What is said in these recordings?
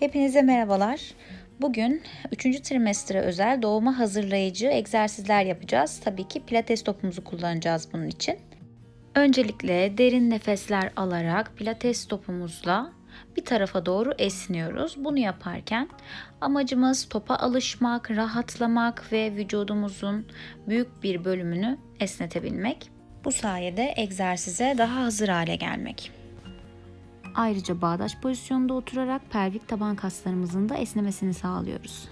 Hepinize merhabalar. Bugün 3. trimestre özel doğuma hazırlayıcı egzersizler yapacağız. Tabii ki pilates topumuzu kullanacağız bunun için. Öncelikle derin nefesler alarak pilates topumuzla bir tarafa doğru esniyoruz. Bunu yaparken amacımız topa alışmak, rahatlamak ve vücudumuzun büyük bir bölümünü esnetebilmek. Bu sayede egzersize daha hazır hale gelmek. Ayrıca bağdaş pozisyonda oturarak pelvik taban kaslarımızın da esnemesini sağlıyoruz.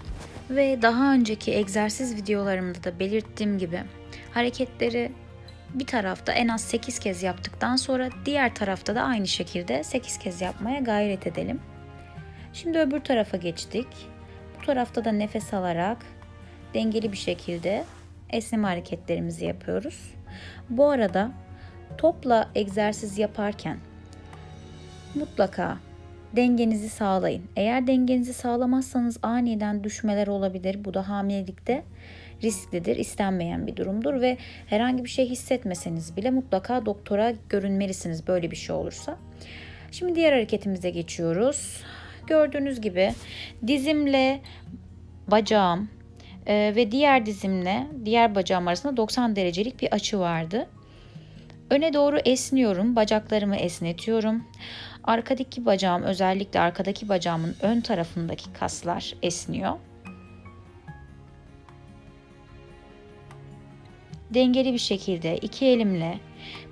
Ve daha önceki egzersiz videolarımda da belirttiğim gibi hareketleri bir tarafta en az 8 kez yaptıktan sonra diğer tarafta da aynı şekilde 8 kez yapmaya gayret edelim. Şimdi öbür tarafa geçtik. Bu tarafta da nefes alarak dengeli bir şekilde esneme hareketlerimizi yapıyoruz. Bu arada topla egzersiz yaparken mutlaka dengenizi sağlayın. Eğer dengenizi sağlamazsanız aniden düşmeler olabilir. Bu da hamilelikte risklidir, istenmeyen bir durumdur ve herhangi bir şey hissetmeseniz bile mutlaka doktora görünmelisiniz böyle bir şey olursa. Şimdi diğer hareketimize geçiyoruz. Gördüğünüz gibi dizimle bacağım e, ve diğer dizimle diğer bacağım arasında 90 derecelik bir açı vardı. Öne doğru esniyorum, bacaklarımı esnetiyorum. Arkadaki bacağım özellikle arkadaki bacağımın ön tarafındaki kaslar esniyor. Dengeli bir şekilde iki elimle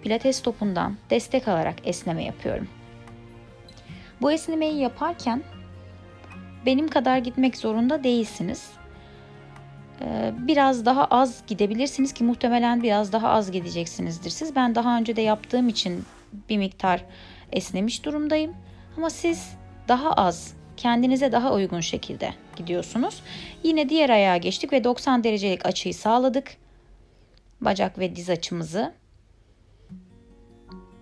pilates topundan destek alarak esneme yapıyorum. Bu esnemeyi yaparken benim kadar gitmek zorunda değilsiniz. Ee, biraz daha az gidebilirsiniz ki muhtemelen biraz daha az gideceksinizdir siz. Ben daha önce de yaptığım için bir miktar esnemiş durumdayım. Ama siz daha az, kendinize daha uygun şekilde gidiyorsunuz. Yine diğer ayağa geçtik ve 90 derecelik açıyı sağladık. Bacak ve diz açımızı.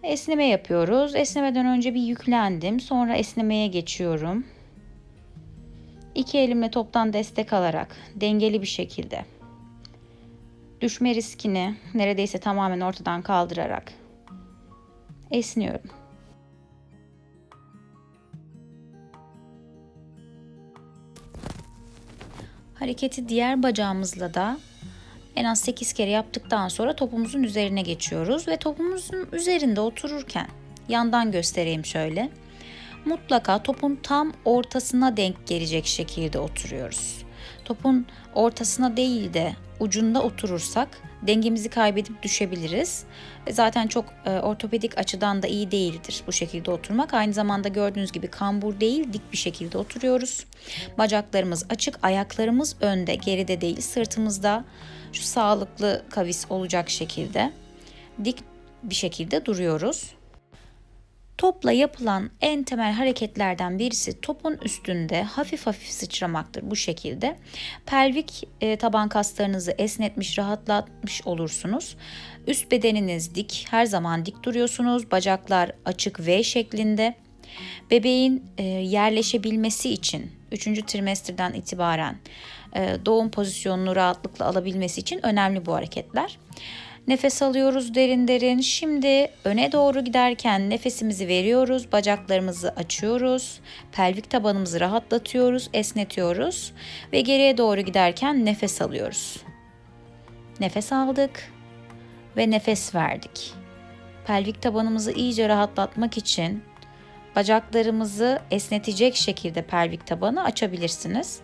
Esneme yapıyoruz. Esnemeden önce bir yüklendim. Sonra esnemeye geçiyorum. İki elimle toptan destek alarak dengeli bir şekilde düşme riskini neredeyse tamamen ortadan kaldırarak esniyorum. Hareketi diğer bacağımızla da en az 8 kere yaptıktan sonra topumuzun üzerine geçiyoruz ve topumuzun üzerinde otururken yandan göstereyim şöyle. Mutlaka topun tam ortasına denk gelecek şekilde oturuyoruz. Topun ortasına değil de ucunda oturursak dengemizi kaybedip düşebiliriz. Ve zaten çok e, ortopedik açıdan da iyi değildir bu şekilde oturmak. Aynı zamanda gördüğünüz gibi kambur değil dik bir şekilde oturuyoruz. Bacaklarımız açık, ayaklarımız önde, geride değil, sırtımızda şu sağlıklı kavis olacak şekilde dik bir şekilde duruyoruz. Topla yapılan en temel hareketlerden birisi topun üstünde hafif hafif sıçramaktır bu şekilde. Pelvik e, taban kaslarınızı esnetmiş, rahatlatmış olursunuz. Üst bedeniniz dik, her zaman dik duruyorsunuz. Bacaklar açık V şeklinde. Bebeğin e, yerleşebilmesi için 3. trimestrden itibaren e, doğum pozisyonunu rahatlıkla alabilmesi için önemli bu hareketler. Nefes alıyoruz derin derin. Şimdi öne doğru giderken nefesimizi veriyoruz. Bacaklarımızı açıyoruz. Pelvik tabanımızı rahatlatıyoruz, esnetiyoruz ve geriye doğru giderken nefes alıyoruz. Nefes aldık ve nefes verdik. Pelvik tabanımızı iyice rahatlatmak için bacaklarımızı esnetecek şekilde pelvik tabanı açabilirsiniz.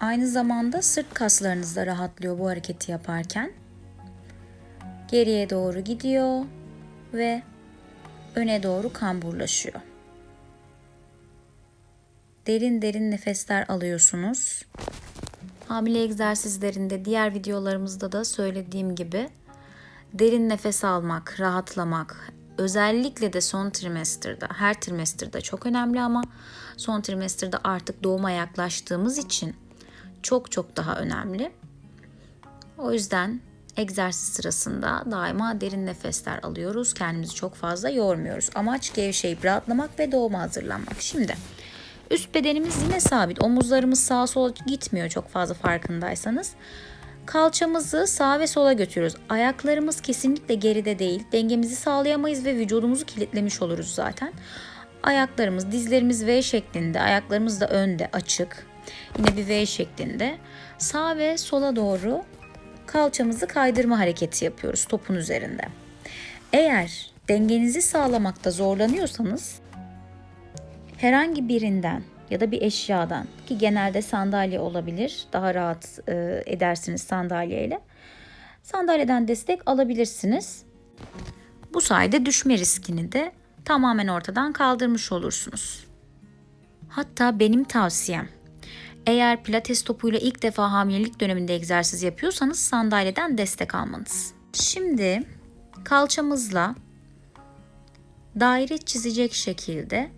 Aynı zamanda sırt kaslarınız da rahatlıyor bu hareketi yaparken geriye doğru gidiyor ve öne doğru kamburlaşıyor. Derin derin nefesler alıyorsunuz. Hamile egzersizlerinde diğer videolarımızda da söylediğim gibi derin nefes almak, rahatlamak, özellikle de son trimesterda, her trimesterda çok önemli ama son trimesterda artık doğuma yaklaştığımız için çok çok daha önemli. O yüzden egzersiz sırasında daima derin nefesler alıyoruz. Kendimizi çok fazla yormuyoruz. Amaç gevşeyip rahatlamak ve doğuma hazırlanmak. Şimdi üst bedenimiz yine sabit. Omuzlarımız sağa sola gitmiyor çok fazla farkındaysanız. Kalçamızı sağa ve sola götürüyoruz. Ayaklarımız kesinlikle geride değil. Dengemizi sağlayamayız ve vücudumuzu kilitlemiş oluruz zaten. Ayaklarımız, dizlerimiz V şeklinde, ayaklarımız da önde açık. Yine bir V şeklinde. Sağ ve sola doğru kalçamızı kaydırma hareketi yapıyoruz topun üzerinde. Eğer dengenizi sağlamakta zorlanıyorsanız herhangi birinden ya da bir eşyadan ki genelde sandalye olabilir. Daha rahat e, edersiniz sandalyeyle. Sandalyeden destek alabilirsiniz. Bu sayede düşme riskini de tamamen ortadan kaldırmış olursunuz. Hatta benim tavsiyem eğer pilates topuyla ilk defa hamilelik döneminde egzersiz yapıyorsanız sandalyeden destek almanız. Şimdi kalçamızla daire çizecek şekilde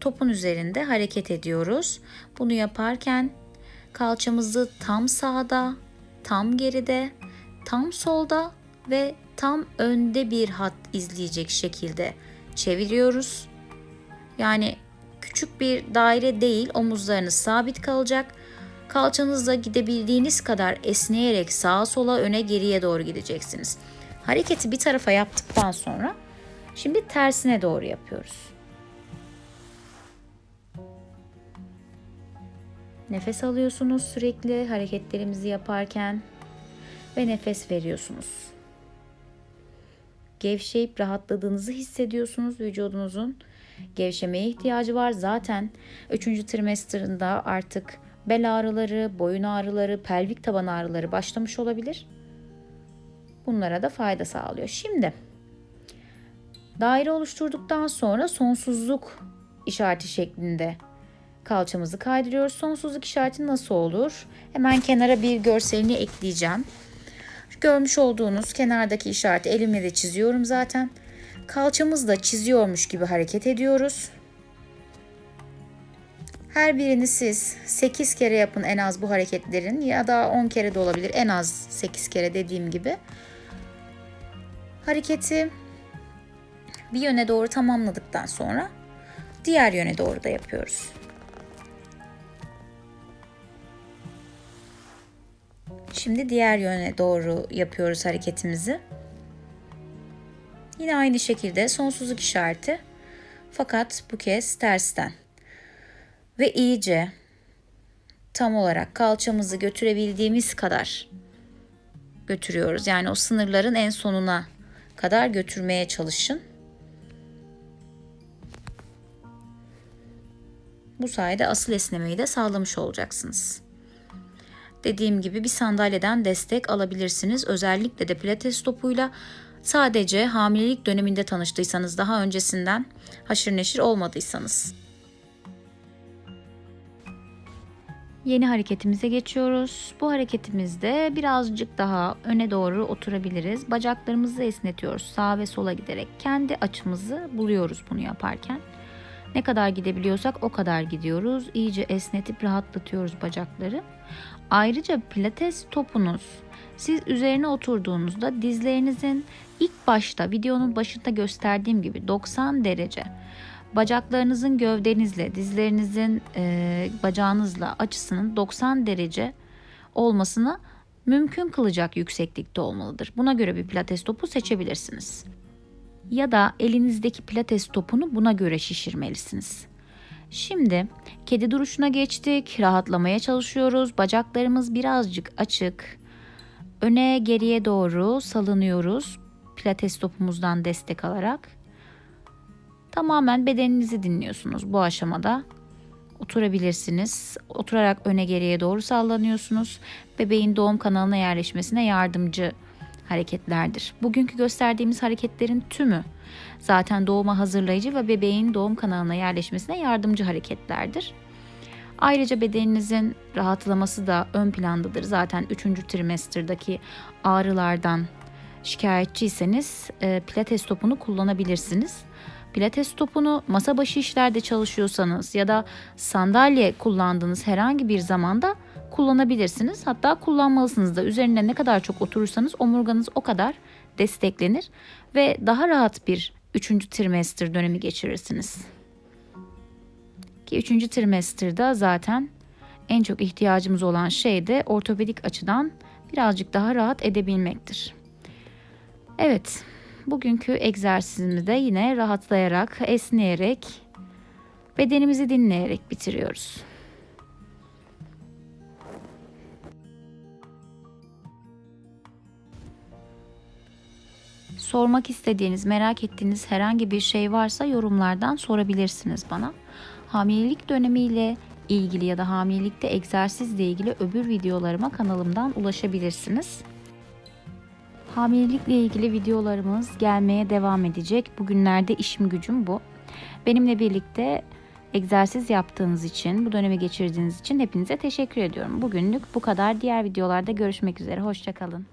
topun üzerinde hareket ediyoruz. Bunu yaparken kalçamızı tam sağda, tam geride, tam solda ve tam önde bir hat izleyecek şekilde çeviriyoruz. Yani küçük bir daire değil, omuzlarınız sabit kalacak. Kalçanızla gidebildiğiniz kadar esneyerek sağa sola öne geriye doğru gideceksiniz. Hareketi bir tarafa yaptıktan sonra şimdi tersine doğru yapıyoruz. Nefes alıyorsunuz sürekli hareketlerimizi yaparken ve nefes veriyorsunuz. Gevşeyip rahatladığınızı hissediyorsunuz vücudunuzun. Gevşemeye ihtiyacı var. Zaten 3. trimesterında artık bel ağrıları, boyun ağrıları, pelvik taban ağrıları başlamış olabilir. Bunlara da fayda sağlıyor. Şimdi daire oluşturduktan sonra sonsuzluk işareti şeklinde kalçamızı kaydırıyoruz. Sonsuzluk işareti nasıl olur? Hemen kenara bir görselini ekleyeceğim. Görmüş olduğunuz kenardaki işareti elimle de çiziyorum zaten. Kalçamızla çiziyormuş gibi hareket ediyoruz. Her birini siz 8 kere yapın en az bu hareketlerin ya da 10 kere de olabilir. En az 8 kere dediğim gibi. Hareketi bir yöne doğru tamamladıktan sonra diğer yöne doğru da yapıyoruz. Şimdi diğer yöne doğru yapıyoruz hareketimizi. Yine aynı şekilde sonsuzluk işareti fakat bu kez tersten. Ve iyice tam olarak kalçamızı götürebildiğimiz kadar götürüyoruz. Yani o sınırların en sonuna kadar götürmeye çalışın. Bu sayede asıl esnemeyi de sağlamış olacaksınız. Dediğim gibi bir sandalyeden destek alabilirsiniz. Özellikle de pilates topuyla sadece hamilelik döneminde tanıştıysanız daha öncesinden haşır neşir olmadıysanız. Yeni hareketimize geçiyoruz. Bu hareketimizde birazcık daha öne doğru oturabiliriz. Bacaklarımızı esnetiyoruz sağa ve sola giderek. Kendi açımızı buluyoruz bunu yaparken. Ne kadar gidebiliyorsak o kadar gidiyoruz. İyice esnetip rahatlatıyoruz bacakları. Ayrıca pilates topunuz siz üzerine oturduğunuzda dizlerinizin ilk başta videonun başında gösterdiğim gibi 90 derece bacaklarınızın gövdenizle dizlerinizin e, bacağınızla açısının 90 derece olmasını mümkün kılacak yükseklikte olmalıdır. Buna göre bir pilates topu seçebilirsiniz. Ya da elinizdeki pilates topunu buna göre şişirmelisiniz. Şimdi kedi duruşuna geçtik. Rahatlamaya çalışıyoruz. Bacaklarımız birazcık açık. Öne geriye doğru salınıyoruz. Pilates topumuzdan destek alarak. Tamamen bedeninizi dinliyorsunuz bu aşamada. Oturabilirsiniz. Oturarak öne geriye doğru sallanıyorsunuz. Bebeğin doğum kanalına yerleşmesine yardımcı hareketlerdir. Bugünkü gösterdiğimiz hareketlerin tümü zaten doğuma hazırlayıcı ve bebeğin doğum kanalına yerleşmesine yardımcı hareketlerdir. Ayrıca bedeninizin rahatlaması da ön plandadır. Zaten 3. trimesterdaki ağrılardan şikayetçiyseniz e, pilates topunu kullanabilirsiniz. Pilates topunu masa başı işlerde çalışıyorsanız ya da sandalye kullandığınız herhangi bir zamanda kullanabilirsiniz. Hatta kullanmalısınız da üzerine ne kadar çok oturursanız omurganız o kadar desteklenir ve daha rahat bir 3. trimester dönemi geçirirsiniz. Ki 3. trimesterda zaten en çok ihtiyacımız olan şey de ortopedik açıdan birazcık daha rahat edebilmektir. Evet, Bugünkü egzersizimizi de yine rahatlayarak, esneyerek, bedenimizi dinleyerek bitiriyoruz. Sormak istediğiniz, merak ettiğiniz herhangi bir şey varsa yorumlardan sorabilirsiniz bana. Hamilelik dönemiyle ilgili ya da hamilelikte egzersizle ilgili öbür videolarıma kanalımdan ulaşabilirsiniz. Hamilelikle ilgili videolarımız gelmeye devam edecek. Bugünlerde işim gücüm bu. Benimle birlikte egzersiz yaptığınız için, bu dönemi geçirdiğiniz için hepinize teşekkür ediyorum. Bugünlük bu kadar. Diğer videolarda görüşmek üzere. Hoşçakalın.